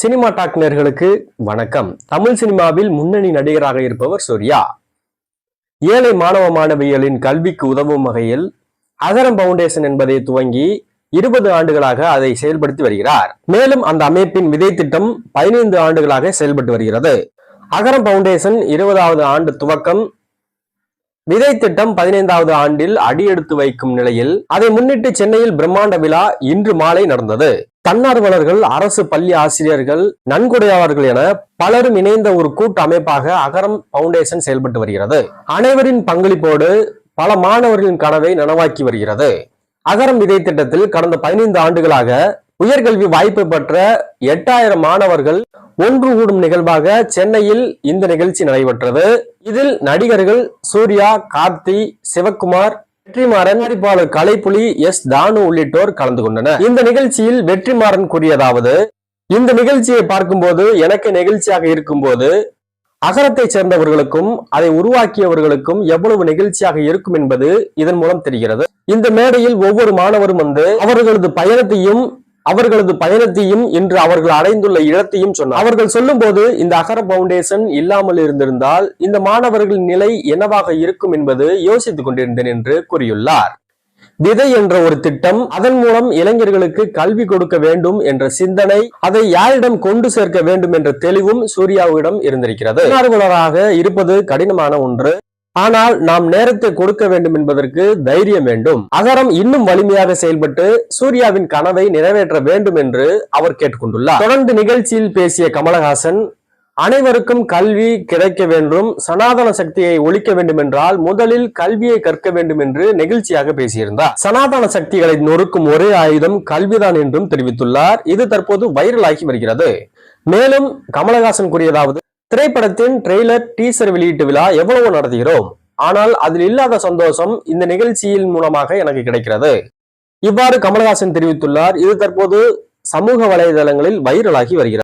Cinema talk நேர்களுக்கு வணக்கம். தமிழ் சினிமாவில் முன்னணி நடிகராக இருப்பவர் சூர்யா. ஏழை மாணவ மாணவிகளின் கல்விக்கு உதவும் வகையில் அகரம் பவுண்டேஷன் என்பதை துவங்கி இருபது ஆண்டுகளாக அதை செயல்படுத்தி வருகிறார். மேலும் அந்த அமைப்பின் விதை திட்டம் பதினைந்து ஆண்டுகளாக செயல்பட்டு வருகிறது. அகரம் பவுண்டேஷன் இருபதாவது ஆண்டு துவக்கம் விதை திட்டம் பதினைந்தாவது ஆண்டில் அடியெடுத்து வைக்கும் நிலையில் அதை முன்னிட்டு சென்னையில் பிரம்மாண்ட விழா இன்று மாலை நடந்தது. தன்னார்வலர்கள் அரசு பள்ளி ஆசிரியர்கள் நன்கொடையாளர்கள் என பலரும் இணைந்த ஒரு கூட்டு அமைப்பாக அகரம் பவுண்டேஷன் செயல்பட்டு வருகிறது. அனைவரின் பங்களிப்போடு பல மாணவர்களின் கனவை நனவாக்கி வருகிறது. அகரம் விதை திட்டத்தில் கடந்த பதினைந்து ஆண்டுகளாக உயர்கல்வி வாய்ப்பு பெற்ற எட்டாயிரம் மாணவர்கள் ஒன்று கூடும் நிகழ்வாக சென்னையில் இந்த நிகழ்ச்சி நடைபெற்றது. இதில் நடிகர்கள் சூர்யா கார்த்தி சிவக்குமார் வெற்றிமாறன் தயாரிப்பாளர் கலைப்புலி எஸ் தானு உள்ளிட்டோர் கலந்து கொண்டனர். இந்த நிகழ்ச்சியில் வெற்றிமாறன் கூறியதாவது இந்த நிகழ்ச்சியை பார்க்கும்போது எனக்கு நெகிழ்ச்சியாக இருக்கும்போது அகரத்தை சேர்ந்தவர்களுக்கும் அதை உருவாக்கியவர்களுக்கும் எவ்வளவு நெகிழ்ச்சியாக இருக்கும் என்பது இதன் மூலம் தெரிகிறது. இந்த மேடையில் ஒவ்வொரு மாணவரும் வந்து அவர்களது பயணத்தையும் அவர்களது பயணத்தையும் இன்று அவர்கள் அடைந்துள்ள இடத்தையும் சொன்னார். அவர்கள் சொல்லும்போது இந்த அகர பவுண்டேஷன் இல்லாமல் இருந்திருந்தால் இந்த மாணவர்களின் நிலை என்னவாக இருக்கும் என்பது யோசித்துக் கொண்டிருந்தேன் என்று கூறியுள்ளார். விதை என்ற ஒரு திட்டம் அதன் மூலம் இளைஞர்களுக்கு கல்வி கொடுக்க வேண்டும் என்ற சிந்தனை அதை யாரிடம் கொண்டு சேர்க்க வேண்டும் என்ற தெளிவும் சூர்யாவிடம் இருந்திருக்கிறது. இருப்பது கடினமான ஒன்று. ஆனால் நாம் நேரத்தை கொடுக்க வேண்டும் என்பதற்கு தைரியம் வேண்டும். அகரம் இன்னும் வலிமையாக செயல்பட்டு சூர்யாவின் கனவை நிறைவேற்ற வேண்டும் என்று அவர் கேட்டுக்கொண்டுள்ளார். தொடர்ந்து நிகழ்ச்சியில் பேசிய கமலஹாசன் அனைவருக்கும் கல்வி கிடைக்க வேண்டும் சனாதன சக்தியை ஒழிக்க வேண்டும் என்றால் முதலில் கல்வியை கற்க வேண்டும் என்று நெகிழ்ச்சியாக பேசியிருந்தார். சனாதன சக்திகளை நொறுக்கும் ஒரே ஆயுதம் கல்விதான் என்றும் தெரிவித்துள்ளார். இது தற்போது வைரலாகி வருகிறது. மேலும் கமலஹாசன் கூறியதாவது திரைப்படத்தின் ட்ரெய்லர் டீசர் வெளியீட்டு விழா எவ்வளவு நடத்துகிறோம்? ஆனால் அதில் இல்லாத சந்தோஷம் இந்த நிகழ்ச்சியின் மூலமாக எனக்கு கிடைக்கிறது. இவ்வாறு கமலஹாசன் தெரிவித்துள்ளார் இது தற்போது சமூக வலைதளங்களில் வைரலாகி வருகிறது.